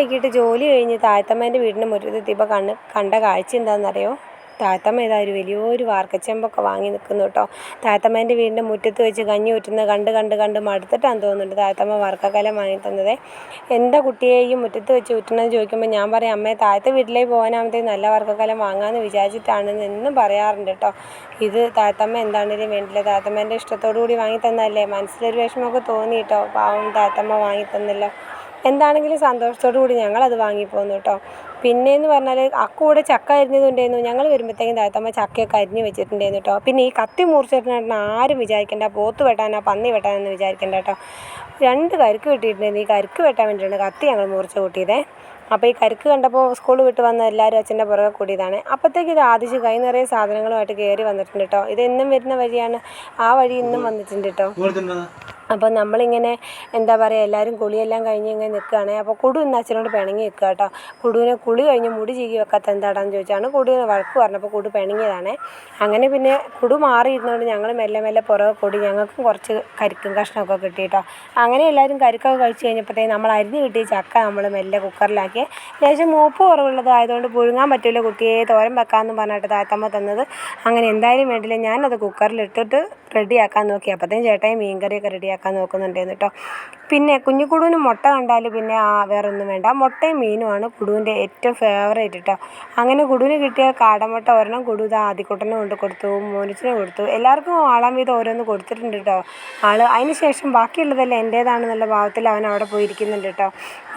വൈകിട്ട് ജോലി കഴിഞ്ഞ് താഴത്തമ്മേന്റെ വീടിന്റെ മുറ്റത്തെത്തിയപ്പോൾ കണ്ണ് കണ്ട കാഴ്ച എന്താണെന്നറിയോ? താഴ്ത്തമ്മ ഇതാ ഒരു വലിയൊരു വാർക്കച്ചെമ്പൊക്കെ വാങ്ങി നിൽക്കുന്നു കേട്ടോ. താഴ്ത്തമ്മേന്റെ വീടിന്റെ മുറ്റത്ത് വെച്ച് കഞ്ഞി ഊറ്റുന്നത് കണ്ട് കണ്ട് കണ്ട് മടുത്തിട്ടാന്ന് തോന്നുന്നുണ്ട് താഴ്ത്തമ്മ വാർക്കക്കലം വാങ്ങി തന്നത്. എന്താ കുട്ടിയെ ഈ മുറ്റത്ത് വെച്ച് ഊറ്റണമെന്ന് ചോദിക്കുമ്പോൾ ഞാൻ പറയും അമ്മയെ താഴത്തെ വീട്ടിലേക്ക് പോകാനാകുമ്പോഴത്തേക്ക് നല്ല വർക്കക്കലം വാങ്ങാമെന്ന് വിചാരിച്ചിട്ടാണെന്ന് എന്നും പറയാറുണ്ട് കേട്ടോ. ഇത് താത്തമ്മ എന്താണേലും വേണ്ടില്ല. താഴ്ത്തമ്മേന്റെ ഇഷ്ടത്തോടു കൂടി വാങ്ങി തന്നതല്ലേ? മനസ്സിലൊരു വിഷമമൊക്കെ തോന്നി കേട്ടോ. പാവം താഴ്ത്തമ്മ വാങ്ങി തന്നല്ലോ. എന്താണെങ്കിലും സന്തോഷത്തോടു കൂടി ഞങ്ങളത് വാങ്ങിപ്പോന്നു കേട്ടോ. പിന്നെയെന്ന് പറഞ്ഞാൽ അക്കൂടെ ചക്ക അരിഞ്ഞതുണ്ടായിരുന്നു ഞങ്ങൾ വരുമ്പോഴത്തേക്കും താഴത്തമ്മ ചക്കയൊക്കെ അരിഞ്ഞ് വെച്ചിട്ടുണ്ടായിരുന്നു കേട്ടോ. പിന്നെ ഈ കത്തി മുറിച്ചിട്ടുണ്ടെന്ന് ആരും വിചാരിക്കേണ്ട പോത്ത് വെട്ടാനാ പന്നി വെട്ടാനെന്ന് വിചാരിക്കേണ്ട കേട്ടോ. രണ്ട് കരുക്ക് കിട്ടിയിട്ടുണ്ടായിരുന്നു ഈ കരുക്ക് വെട്ടാൻ വേണ്ടിയിട്ടാണ് കത്തി ഞങ്ങൾ മുറിച്ച് കൂട്ടിയതേ. അപ്പോൾ ഈ കരുക്ക് കണ്ടപ്പോൾ സ്കൂൾ വിട്ട് വന്ന എല്ലാവരും അച്ഛന്റെ പുറകെ കൂടിയതാണ്. അപ്പോഴത്തേക്ക് ഇത് ആദിച്ച് കൈ നിറയെ സാധനങ്ങളുമായിട്ട് കയറി വന്നിട്ടുണ്ട് കേട്ടോ. ഇത് എന്നും വരുന്ന വഴിയാണ്. ആ വഴി ഇന്നും വന്നിട്ടുണ്ട് കേട്ടോ. അപ്പോൾ നമ്മളിങ്ങനെ എന്താ പറയുക എല്ലാവരും കുളിയെല്ലാം കഴിഞ്ഞ് ഇങ്ങനെ നിൽക്കുകയാണ് അപ്പോൾ കുടു ഇന്ന് അച്ഛനോട് പിണങ്ങി നിൽക്കുക കേട്ടോ കുടുവിനെ കുളി കഴിഞ്ഞ് മുടി ചീകി വെക്കാത്ത എന്താടാന്ന് ചോദിച്ചാണ് കുടുവിനെ വഴക്ക് പറഞ്ഞപ്പോൾ കുടു പിണങ്ങിയതാണ്. അങ്ങനെ പിന്നെ കുടു മാറിയിരുന്നുകൊണ്ട് ഞങ്ങൾ മെല്ലെ മെല്ലെ പുറകെ കൂടി ഞങ്ങൾക്കും കുറച്ച് കരിക്കും കഷ്ണമൊക്കെ കിട്ടി കേട്ടോ അങ്ങനെ എല്ലാവരും കരിക്കൊക്കെ കഴിച്ച് കഴിഞ്ഞപ്പോഴത്തേക്കും നമ്മൾ അരിഞ്ഞ് കിട്ടിയ ചക്ക നമ്മൾ മെല്ലെ കുക്കറിലാക്കി. ലേശം മൂപ്പ് കുറവുള്ളത് ആയതുകൊണ്ട് പുഴുങ്ങാൻ പറ്റില്ല കുട്ടിയെ തോരൻ വെക്കാമെന്ന് പറഞ്ഞിട്ട് താത്തമ്മ തന്നത്. അങ്ങനെ എന്തായാലും വേണ്ടില്ല. ഞാനത് കുക്കറിലിട്ടിട്ട് റെഡിയാക്കാൻ നോക്കി. അപ്പോഴത്തേക്കും ചേട്ടായി മീൻകറിയൊക്കെ റെഡിയാക്കാൻ നോക്കുന്നുണ്ടായിരുന്നു കേട്ടോ. പിന്നെ കുഞ്ഞു കുടുവിന് മുട്ട കണ്ടാൽ പിന്നെ വേറെ ഒന്നും വേണ്ട. മുട്ടയും മീനുമാണ് കുടുവിന്റെ ഏറ്റവും ഫേവറേറ്റ് കേട്ടോ അങ്ങനെ കുടുവിന് കിട്ടിയ കാടമുട്ട ഒരെണ്ണം കുടു ഇത് ആദ്യക്കുട്ടനെ കൊണ്ട് കൊടുത്തു മോനിച്ചിന് കൊടുത്തു. എല്ലാവർക്കും ആളാം വീതം ഓരോന്ന് കൊടുത്തിട്ടുണ്ട് കേട്ടോ ആൾ അതിന് ശേഷം ബാക്കിയുള്ളതെല്ലാം എന്റേതാണെന്നുള്ള ഭാവത്തിൽ അവൻ അവിടെ പോയിരിക്കുന്നുണ്ട് കേട്ടോ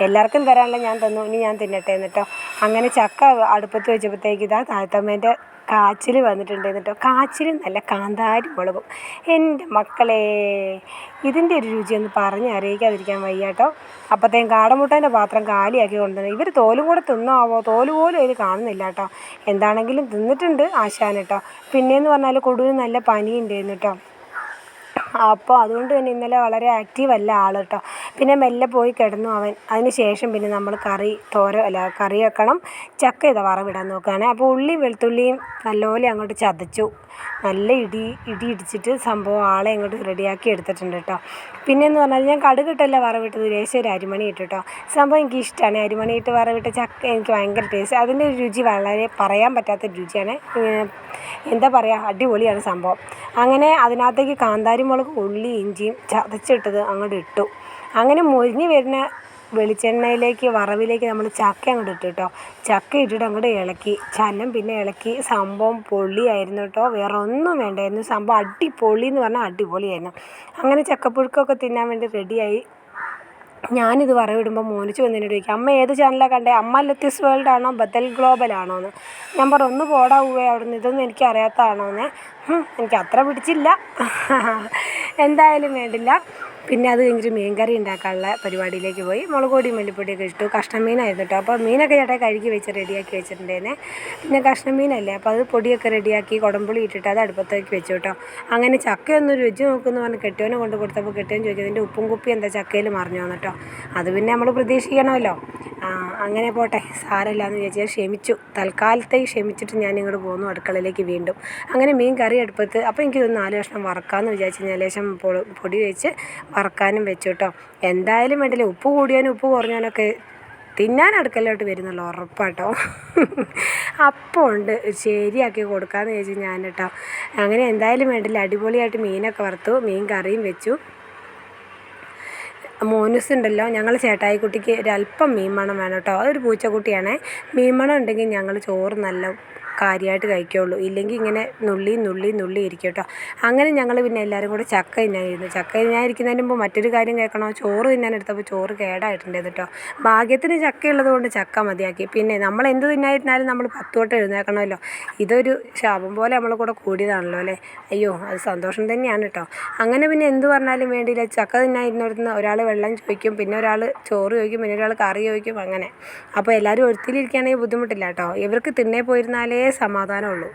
എല്ലാവർക്കും തരാനുള്ള ഞാൻ തന്നു ഇനി ഞാൻ തിന്നട്ടെ എന്നിട്ടോ അങ്ങനെ ചക്ക അടുപ്പത്ത് വെച്ചപ്പോഴത്തേക്ക് ഇതാ താഴ്ത്തമ്മേന്റെ കാച്ചിൽ വന്നിട്ടുണ്ട് കേട്ടോ കാച്ചിലും നല്ല കാന്താരി മുളകും. എന്റെ മക്കളെ ഇതിന്റെ ഒരു രുചി ഒന്ന് പറഞ്ഞ് അറിയിക്കാതിരിക്കാൻ വയ്യ കേട്ടോ അപ്പോഴത്തേക്കും കാടമുട്ടേന്റെ പാത്രം കാലിയാക്കി കൊണ്ടുവന്നു ഇവർ തോലും കൂടെ തിന്നാവോ? തോൽ പോലും അതിൽ കാണുന്നില്ല കേട്ടോ എന്താണെങ്കിലും തിന്നിട്ടുണ്ട് ആശാൻ കേട്ടോ. പിന്നെയെന്ന് പറഞ്ഞാൽ കൊടുവിന് നല്ല പനിയുണ്ടായിരുന്നു കേട്ടോ. അപ്പോൾ അതുകൊണ്ട് തന്നെ ഇന്നലെ വളരെ ആക്റ്റീവ് അല്ല ആൾ കേട്ടോ പിന്നെ മെല്ലെ പോയി കിടന്നു അവൻ. അതിന് ശേഷം പിന്നെ നമ്മൾ കറി തോര അല്ല കറി വെക്കണം. ചക്ക ഇതാ വറവിടാൻ നോക്കുകയാണ്. അപ്പോൾ ഉള്ളിയും വെളുത്തുള്ളിയും നല്ലപോലെ അങ്ങോട്ട് ചതച്ചു. നല്ല ഇടി ഇടി ഇടിച്ചിട്ട് സംഭവം ആളെ അങ്ങോട്ട് റെഡിയാക്കി എടുത്തിട്ടുണ്ട് കേട്ടോ പിന്നെ എന്ന് പറഞ്ഞാൽ ഞാൻ കടുകിട്ടല്ല വറവിട്ടത് ലേശം ഒരു അരിമണി ഇട്ടു കേട്ടോ സംഭവം എനിക്ക് ഇഷ്ടമാണ് അരിമണി ഇട്ട് വറവിട്ട ചക്ക എനിക്ക് ഭയങ്കര ടേസ്റ്റ് അതിന്റെ രുചി വളരെ പറയാൻ പറ്റാത്ത രുചിയാണ്. എന്താ പറയുക അടിപൊളിയാണ് സംഭവം. അങ്ങനെ അതിനകത്തേക്ക് കാന്താരി മുളക് ഉള്ളി ഇഞ്ചിയും ചതച്ചിട്ടത് അങ്ങോട്ട് ഇട്ടു. അങ്ങനെ മുരിഞ്ഞ് വരുന്ന വെളിച്ചെണ്ണയിലേക്ക് വറവിലേക്ക് നമ്മൾ ചക്ക അങ്ങോട്ട് ഇട്ടു കേട്ടോ ചക്ക ഇട്ടിട്ട് അങ്ങോട്ട് ഇളക്കി. ചന്നം പിന്നെ ഇളക്കി. സംഭവം പൊള്ളിയായിരുന്നു കേട്ടോ വേറെ ഒന്നും വേണ്ടായിരുന്നു. സംഭവം അടിപൊളി എന്ന് പറഞ്ഞാൽ അടിപൊളിയായിരുന്നു. അങ്ങനെ ചക്കപ്പുഴുക്കൊക്കെ തിന്നാൻ വേണ്ടി റെഡിയായി ഞാനിത് വറവിടുമ്പോൾ മോനിച്ച് വന്നതിനോട് ചോദിക്കും അമ്മ ഏത് ചാനലാണ് കണ്ടേ? അമ്മ ലത്തീസ് വേൾഡ് ആണോ ബദൽ ഗ്ലോബൽ ആണോ? എന്ന്. ഞാൻ പറഞ്ഞു ഒന്ന് പോടാ അവിടെ നിന്ന് ഇതൊന്നും എനിക്ക് അറിയാത്തതാണോ എന്ന് എനിക്ക് അത്ര പിടിച്ചില്ല. എന്തായാലും വേണ്ടില്ല. പിന്നെ അത് കഴിഞ്ഞിട്ട് മീൻ കറി ഉണ്ടാക്കാനുള്ള പരിപാടിയിലേക്ക് പോയി. മുളക് പൊടിയും മല്ലിപ്പൊടിയൊക്കെ ഇട്ടു. കഷ്ണം മീനായിരുന്നു കേട്ടോ അപ്പോൾ മീനൊക്കെ ചേട്ടാ കഴുകി വെച്ച് റെഡിയാക്കി വെച്ചിട്ടുണ്ടായിരുന്നേ. പിന്നെ കഷ്ണം മീനല്ലേ അപ്പോൾ അത് പൊടിയൊക്കെ റെഡിയാക്കി കുടംപുളി ഇട്ടിട്ട് അത് അടുപ്പത്തേക്ക് വെച്ചു കേട്ടോ അങ്ങനെ ചക്കയൊന്നും രുചി നോക്കുമെന്ന് പറഞ്ഞ് കെട്ടിയോനെ കൊണ്ട് കൊടുത്തപ്പോൾ കെട്ടിയോൻ ചോദിക്കും അതിന്റെ ഉപ്പും കുപ്പി എന്താ ചക്കയിൽ മറിഞ്ഞു വന്നു കേട്ടോ അത് പിന്നെ നമ്മൾ പ്രതീക്ഷിക്കണമല്ലോ. അങ്ങനെ പോട്ടെ. സാരമില്ല എന്ന് വിചാരിച്ചാൽ ക്ഷമിച്ചു. തൽക്കാലത്തേക്ക് ക്ഷമിച്ചിട്ട് ഞാൻ ഇങ്ങോട്ട് പോന്നു അടുക്കളയിലേക്ക് വീണ്ടും. അങ്ങനെ മീൻ കറി അടുപ്പത്ത്. അപ്പോൾ എനിക്കിതൊന്ന് നാല് കഷ്ണം വറക്കാമെന്ന് വിചാരിച്ചു ഞാൻ ലേശം പൊടി വെച്ച് വറക്കാനും വെച്ചു കേട്ടോ എന്തായാലും വേണ്ടില്ല. ഉപ്പ് കൂടിയാനും ഉപ്പ് കുറഞ്ഞാനൊക്കെ തിന്നാൻ അടുക്കലോട്ട് വരുന്നുള്ളൂ. ഉറപ്പാട്ടോ. അപ്പോൾ ഉണ്ട്. ശരിയാക്കി കൊടുക്കാമെന്ന് ചോദിച്ചു ഞാൻ കേട്ടോ അങ്ങനെ എന്തായാലും വേണ്ടില്ല. അടിപൊളിയായിട്ട് മീനൊക്കെ വറുത്തു. മീൻ കറിയും വെച്ചു. മോനുസ് ഉണ്ടല്ലോ ഞങ്ങൾ ചേട്ടായിക്കുട്ടിക്ക് ഒരല്പം മീൻ മണം വേണം കേട്ടോ. അതൊരു പൂച്ചക്കുട്ടിയാണേ. മീൻ മണം ഉണ്ടെങ്കിൽ ഞങ്ങൾ ചോറ് നല്ല കാര്യമായിട്ട് കഴിക്കുകയുള്ളൂ ഇല്ലെങ്കിൽ ഇങ്ങനെ നുള്ളി നുള്ളി നുള്ളി ഇരിക്കും കേട്ടോ. അങ്ങനെ ഞങ്ങൾ പിന്നെ എല്ലാവരും കൂടെ ചക്ക തിന്നാനിരുന്നു. ചക്ക തിന്നാനിരിക്കുന്നതിന് മുമ്പ് മറ്റൊരു കാര്യം കേൾക്കണോ? ചോറ് തിന്നാനെടുത്തപ്പോൾ ചോറ് കേടായിട്ടുണ്ടായിരുന്നു കേട്ടോ. ഭാഗ്യത്തിന് ചക്ക ഉള്ളത് കൊണ്ട് ചക്ക മതിയാക്കി. പിന്നെ നമ്മൾ എന്ത് തിന്നായിരുന്നാലും നമ്മൾ പത്ത് തൊട്ട് എഴുന്നേൽക്കണമല്ലോ. ഇതൊരു ശാപം പോലെ നമ്മൾ കൂടെ കൂടിയതാണല്ലോ അല്ലേ? അയ്യോ അത് സന്തോഷം തന്നെയാണ് കേട്ടോ. അങ്ങനെ പിന്നെ എന്ത് പറഞ്ഞാലും വേണ്ടിയില്ല. ചക്ക തിന്നായിരുന്നിടത്തുനിന്ന് ഒരാൾ വെള്ളം ചോദിക്കും പിന്നെ ഒരാൾ ചോറ് ചോദിക്കും പിന്നെ ഒരാൾ കറി ചോദിക്കും അങ്ങനെ. അപ്പോൾ എല്ലാവരും ഒരുത്തിലിരിക്കുകയാണെങ്കിൽ ബുദ്ധിമുട്ടില്ല കേട്ടോ. ഇവർക്ക് തിന്നേ പോയിരുന്നാലേ സമാധാനമുള്ളൂ.